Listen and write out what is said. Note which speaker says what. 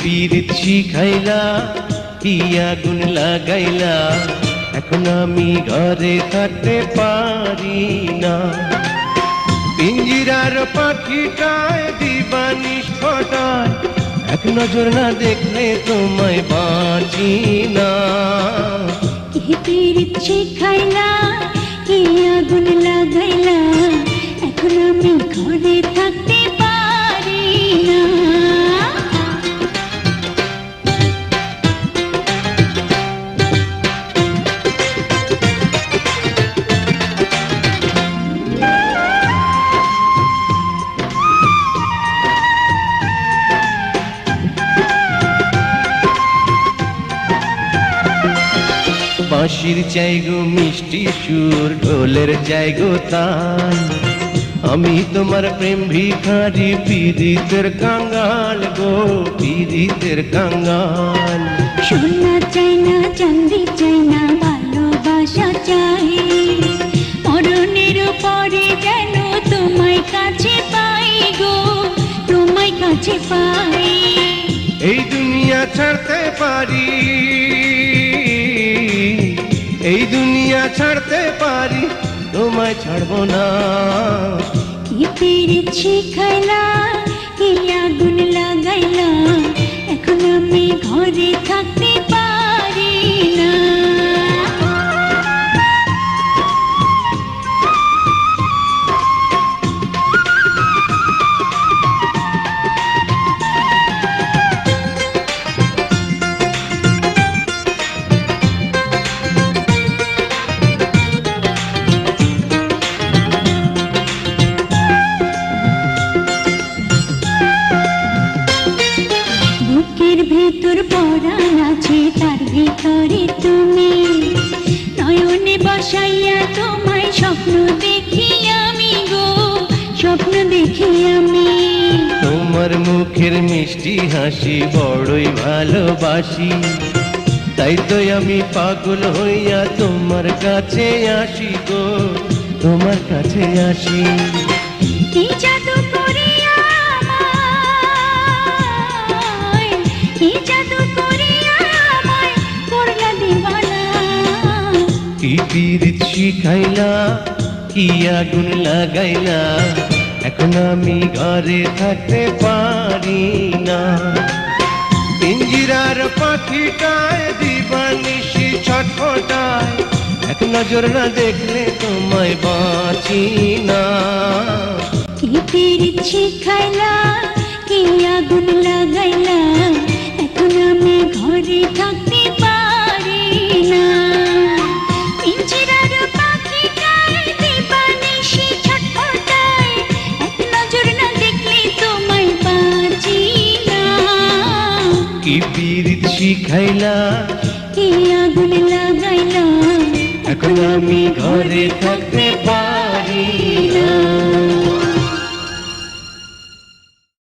Speaker 1: পিরিত শিখাইলা, কি আগুন লাগাইলা? এখন আমি ঘরে থাকতে পারি না। পিঞ্জিরার পাখিটায় দিবানি ছটায় এক নজর না দেখলে তোমায় বাঁচি না।
Speaker 2: কে পীড়িত শিখাইলা, কে আগুন লাগাইলা? এখন আমি ঘরে
Speaker 1: বাঁশির চাইগো মিষ্টি সুর ঢোলের চাইগো তাল। আমি তোমার প্রেম ভিখারি পীড়িতের কাঙ্গাল গো পীড়িতের কাঙ্গাল।
Speaker 2: সোনা চাই না চান্দি চাই না ভালোবাসা চাই। মরণের পরে যেন তোমায় কাছে পাই গো তোমায় কাছে পাই।
Speaker 1: এই দুনিয়া ছাড়তে পারি। এই দুনিয়া ছাড়তে পারি, তোমায় ছাড়বো না।
Speaker 2: কি পীড়িত খাইলা কি আগুন লাগাইলা, এখন আমি ঘরে থাকতে পারি বসাইয়া তোমায় স্বপ্ন দেখি আমি গো, স্বপ্ন দেখি আমি।
Speaker 1: তোমার মুখের মিষ্টি হাসি বড়ই ভালোবাসি। তাই তো আমি পাগল হইয়া তোমার কাছে আসি গো, তোমার কাছে আসি।
Speaker 2: কি
Speaker 1: পীড়িত শিখাইলা, কি আগুন লাগাইলা? এখন আমি ঘরে থাকতে পারি না। পিঞ্জিরার পাখিটায়, দিবানিশি ছটফটায়, এক নজর না দেখলে তোমায় বাঁচি না।
Speaker 2: কি পীড়িত শিখাইলা, কি আগুন লাগাইলা? এখন আমি ঘরে থাকতে পারি
Speaker 1: কি পীড়িত শিখাইলা?
Speaker 2: কি আগুন লাগাইলা?
Speaker 1: এখন আমি ঘরে থাকতে